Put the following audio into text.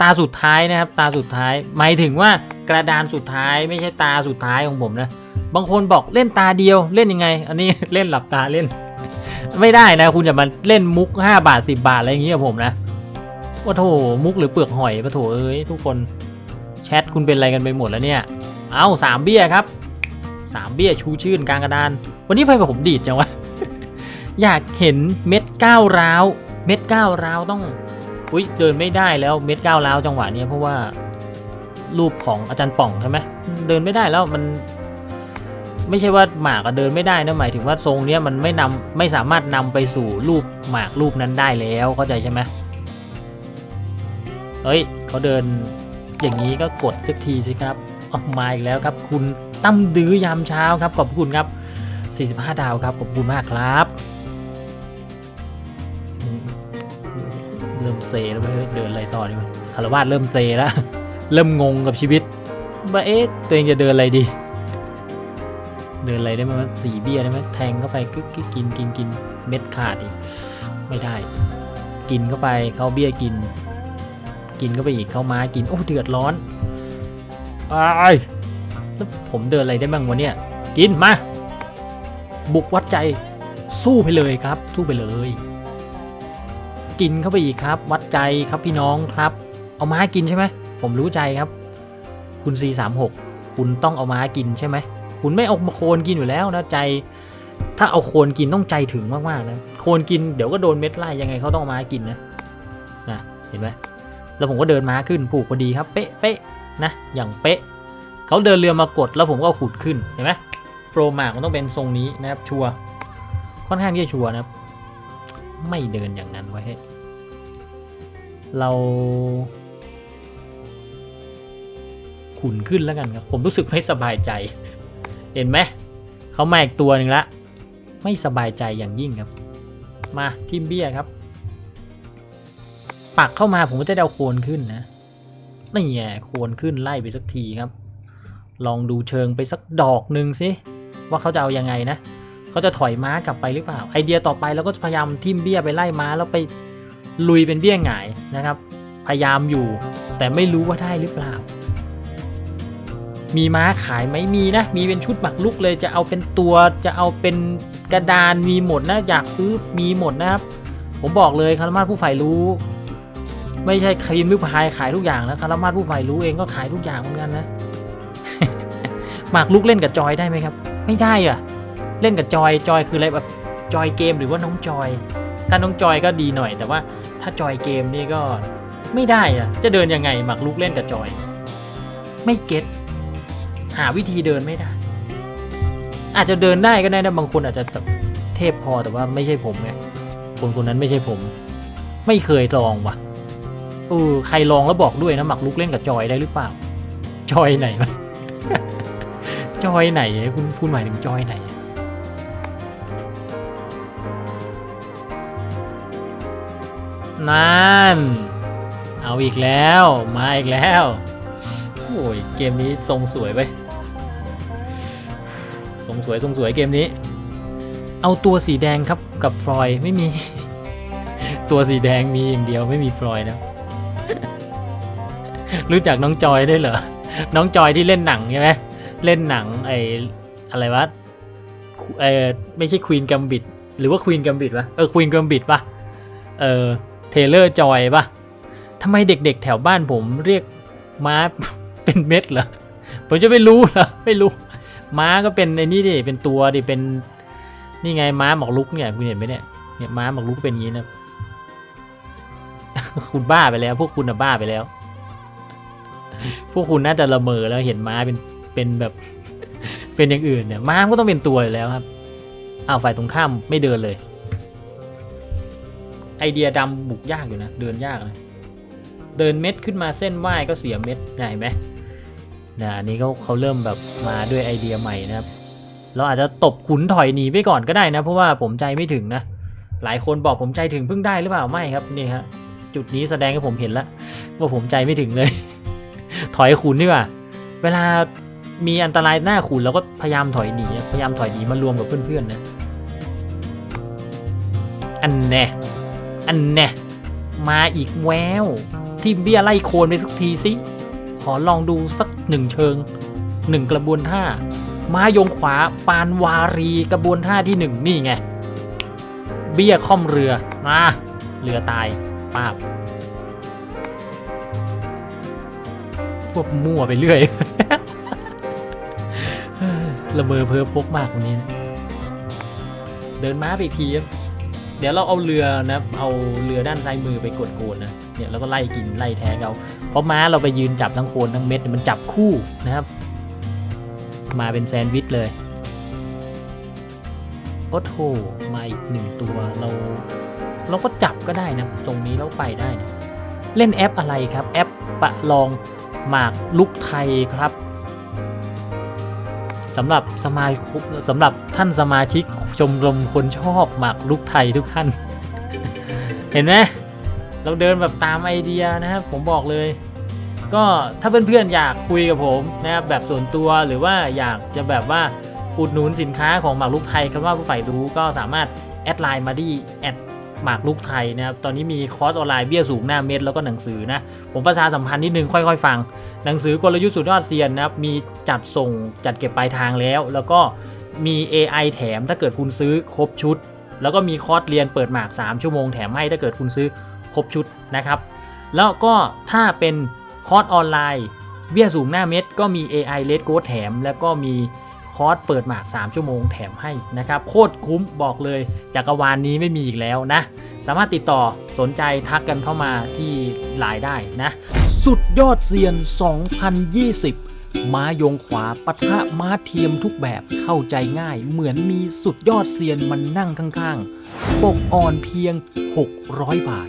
ตาสุดท้ายนะครับ ตาสุดท้าย หมายถึงว่ากระดานสุดท้ายไม่ใช่ตาสุดท้ายของผมนะ บางคนบอกเล่นตาเดียวเล่นยังไง อันนี้เล่นหลับตาเล่น ไม่ได้นะ คุณอย่ามาเล่นมุก 5 บาท 10 บาทอะไรอย่างเงี้ยกับผมนะว่าโถมุกหรือเปลือกหอยปะโถเอ้ยทุกคนแชทคุณเป็นอะไรกันไปหมดแล้วเนี่ย เอาสามเบี้ยครับสามเบี้ยชูชื่นกลางกระดาน วันนี้ไฟกับผมดีดจังวะอยากเห็นเม็ดก้าวร้าว เม็ดก้าวร้าวต้อง อุ้ยเดินไม่ได้แล้วเม็ดก้าวร้าวจังหวะเนี้ยเพราะว่ารูปของอาจารย์ป่องใช่ไหมเดินไม่ได้แล้วมัน ไม่ใช่ว่าหมากอะเดินไม่ได้นะหมายถึงว่าทรงเนี้ยมันไม่นำไม่สามารถนำไปสู่รูปหมากรูปนั้นได้แล้วเข้าใจใช่ไหมเฮ้ยเขาเดินอย่างนี้ก็กดสักทีสิครับออกมาอีกแล้วครับ คุณตั้มดื้อยามเช้าครับขอบคุณครับ 45 ดาวครับขอบคุณมากครับ ริ่มเซแล้วเว้ยเดินอะไรต่อดีวะคารวาสเริ่มเซแล้วเริ่มงงกับชีวิตว่าเอ๊ะตัวเองจะเดินอะไรดี เดินอะไรได้ไหมสีเบี้ยได้ไหมแทงเข้าไปกึกกินกินกินเม็ดขาดอีกไม่ได้ กินเข้าไปเขาเบี้ยกิน กินเข้าไปอีกเข้าม้ากินโอ้เดือดร้อนอ้ายแล้วผมเดินอะไรได้บ้างวะเนี่ย กินมา บุกวัดใจสู้ไปเลยครับ สู้ไปเลย กินเข้าไปอีกครับ วัดใจครับพี่น้องครับ เอาม้ากินใช่ไหมผมรู้ใจครับ คุณ C36 คุณต้องเอาม้ากินใช่ไหมคุณไม่เอาโคนกินอยู่แล้วนะใจ ถ้าเอาโคนกินต้องใจถึงมากๆนะโคนกินเดี๋ยวก็โดนเม็ดไล่ยังไงเขาต้องเอาม้ากินนะนะเห็นไหมแล้วผมก็เดินม้าขึ้นผูกพอดีครับ เป๊ะเป๊ะนะอย่างเป๊ะเขาเดินเรือมากดแล้วผมก็เอาขุดขึ้นเห็นไหมโฟล์มากมันต้องเป็นทรงนี้นะครับชัวร์ค่อนข้างที่จะชัวร์นะครับ ไม่เดินอย่างนั้นไว้ให้เราขุนขึ้นแล้วกันครับ ผมรู้สึกไม่สบายใจ เห็นไหมเขามาอีกตัวหนึ่งละ ไม่สบายใจอย่างยิ่งครับ มาทิมเบี้ยครับ ปักเข้ามาผมก็จะได้เอาโคนขึ้นนะนี่ไงโคนขึ้นไล่ไปสักทีครับ ลองดูเชิงไปสักดอกหนึ่งสิว่าเขาจะเอายังไงนะ เขาจะถอยม้ากลับไปหรือเปล่า ไอเดียต่อไปเราก็จะพยายามทิมเบี้ยไปไล่ม้าแล้วไปลุยเป็นเบี้ยหงายนะครับ พยายามอยู่ แต่ไม่รู้ว่าได้หรือเปล่า มีม้าขายไหมมีนะ มีเป็นชุดหมักลุกเลย จะเอาเป็นตัวจะเอาเป็นกระดานมีหมดนะอยากซื้อมีหมดนะครับ ผมบอกเลยคารมาสผู้ฝ่ายรู้ ไม่ใช่ครีมวิพายขายทุกอย่างนะคารมาสผู้ฝ่ายรู้เองก็ขายทุกอย่างเหมือนกันนะหมากลุกเล่นกับจอยได้ไหมครับ ไม่ได้อะ เล่นกับจอยจอยคืออะไรแบบจอยเกมหรือว่าน้องจอย ถ้าน้องจอยก็ดีหน่อย แต่ว่าถ้าจอยเกมนี่ก็ไม่ได้อะจะเดินยังไงหมากลุกเล่นกับจอย ไม่เก็ตหาวิธีเดินไม่ได้ อาจจะเดินได้ก็ได้นะบางคนอาจจะแบบเทพพอแต่ว่าไม่ใช่ผมไงคนคนนั้นไม่ใช่ผม ไม่เคยลองว่ะเออใครลองแล้วบอกด้วยนะหมักลุกเล่นกับจอยได้หรือเปล่า จอยไหนวะจอยไหนคุณพูดหมายถึงจอยไหน นั่น เอาอีกแล้ว มาอีกแล้ว โอ้ย เกมนี้ทรงสวยไปทรงสวยทรงสวยเกมนี้ เอาตัวสีแดงครับกับฟลอยไม่มี ตัวสีแดงมีอย่างเดียวไม่มีฟลอยนะ รู้จักน้องจอยได้วยเหรอ น้องจอยที่เล่นหนังใช่ไหมเล่นหนังไออะไรวะเออไม่ใช่ควีนกัมบิดหรือว่าควีนกัมบิดวะเออควีนกัมบิดปะเออ เทเลอร์จอยปะทำไมเด็กๆ แถวบ้านผมเรียกม้าเป็นเม็ดเหรอ ผมจะไม่รู้เหรอ ไม่รู้ ม้าก็เป็นไอ้นี่ดิ เป็นตัวดิ เป็นนี่ไงม้าหมอกลุกเนี่ยคุณเห็นไหมเนี่ย เนี่ยม้าหมอกลุกเป็นอย่างนี้นะ คุณบ้าไปแล้ว พวกคุณน่ะบ้าไปแล้ว พวกคุณน่าจะละเมอแล้วเห็นม้าเป็น เป็นแบบ เป็นอย่างอื่นเนี่ย ม้าก็ต้องเป็นตัวอยู่แล้วครับ อ้าวฝ่ายตรงข้ามไม่เดินเลย ไอเดียดำบุกยากอยู่นะ เดินยากนะ เดินเม็ดขึ้นมาเส้นไหว้ก็เสียเม็ดเห็นไหมนะอันนี้เขาเขาเริ่มแบบมาด้วยไอเดียใหม่นะครับ เราอาจจะตบขุนถอยหนีไปก่อนก็ได้นะ เพราะว่าผมใจไม่ถึงนะ หลายคนบอกผมใจถึงเพิ่งได้หรือเปล่าไม่ครับนี่ครับจุดนี้แสดงให้ผมเห็นแล้วว่าผมใจไม่ถึงเลย ถอยขุนดีกว่า เวลามีอันตรายหน้าขุนเราก็พยายามถอยหนีพยายามถอยหนีมารวมกับเพื่อนๆนะอันแน่ อันแน่มาอีกแววทีมเบี้ยไล่โคนไปสักทีสิ ขอลองดูสักหนึ่งเชิงหนึ่งกระบวนท่า ม้ายงขวาปานวารีกระบวนท่าที่หนึ่งนี่ไง เบี้ยค่อมเรือมาเรือตายป้าบพวกมั่วไปเรื่อยละเมอเพ้อพกมากวันนี้นะเดินม้าไปทีครับ เดี๋ยวเราเอาเรือนะเอาเรือด้านซ้ายมือไปกดโคนนะเนี่ยแล้วก็ไล่กินไล่แทงเอาเพราะม้าเราไปยืนจับทั้งโคนทั้งเม็ดมันจับคู่นะครับ มาเป็นแซนด์วิชเลยโอ้โหมาอีกหนึ่งตัวเรา เราก็จับก็ได้นะ ตรงนี้เราไปได้นะเล่นแอปอะไรครับ แอปประลองหมากลุกไทยครับ สำหรับสมาชิกสำหรับท่านสมาชิกชมรมคนชอบหมากลุกไทยทุกท่าน เห็นไหมเราเดินแบบตามไอเดียนะครับ ผมบอกเลย ก็ถ้าเพื่อนๆอยากคุยกับผมนะครับแบบส่วนตัวหรือว่าอยากจะแบบว่าอุดหนุนสินค้าของหมากลุกไทยคำว่าผู้ฝ่ายรู้ก็สามารถแอดไลน์มาที่แอด หมากลุกไทยนะครับตอนนี้มีคอร์สออนไลน์เบี้ยสูงหน้าเม็ดแล้วก็หนังสือนะผมประชาสัมพันธ์นิดนึงค่อยๆ ฟัง หนังสือกลยุทธ์สุดยอดเซียนนะครับมีจัดส่งจัดเก็บปลายทางแล้ว แล้วก็มี AI แถมถ้าเกิดคุณซื้อครบชุด แล้วก็มีคอร์สเรียนเปิดหมาก 3 ชั่วโมงแถมให้ถ้าเกิดคุณซื้อครบชุดนะครับแล้วก็ถ้าเป็นคอร์สออนไลน์เบี้ยสูงหน้าเม็ดก็มี AI Red Go แถม แล้วก็มี คอร์สเปิดหมาก 3 ชั่วโมงแถมให้นะครับโคตรคุ้มบอกเลยจักรวาลนนี้ไม่มีอีกแล้วนะ สามารถติดต่อสนใจทักกันเข้ามาที่ไลน์ได้นะ สุดยอดเซียน 2020 ม้ายงขวาปะทะม้าเทียมทุกแบบเข้าใจง่าย เหมือนมีสุดยอดเซียนมันนั่งข้างๆ ปกอ่อนเพียง 600 บาท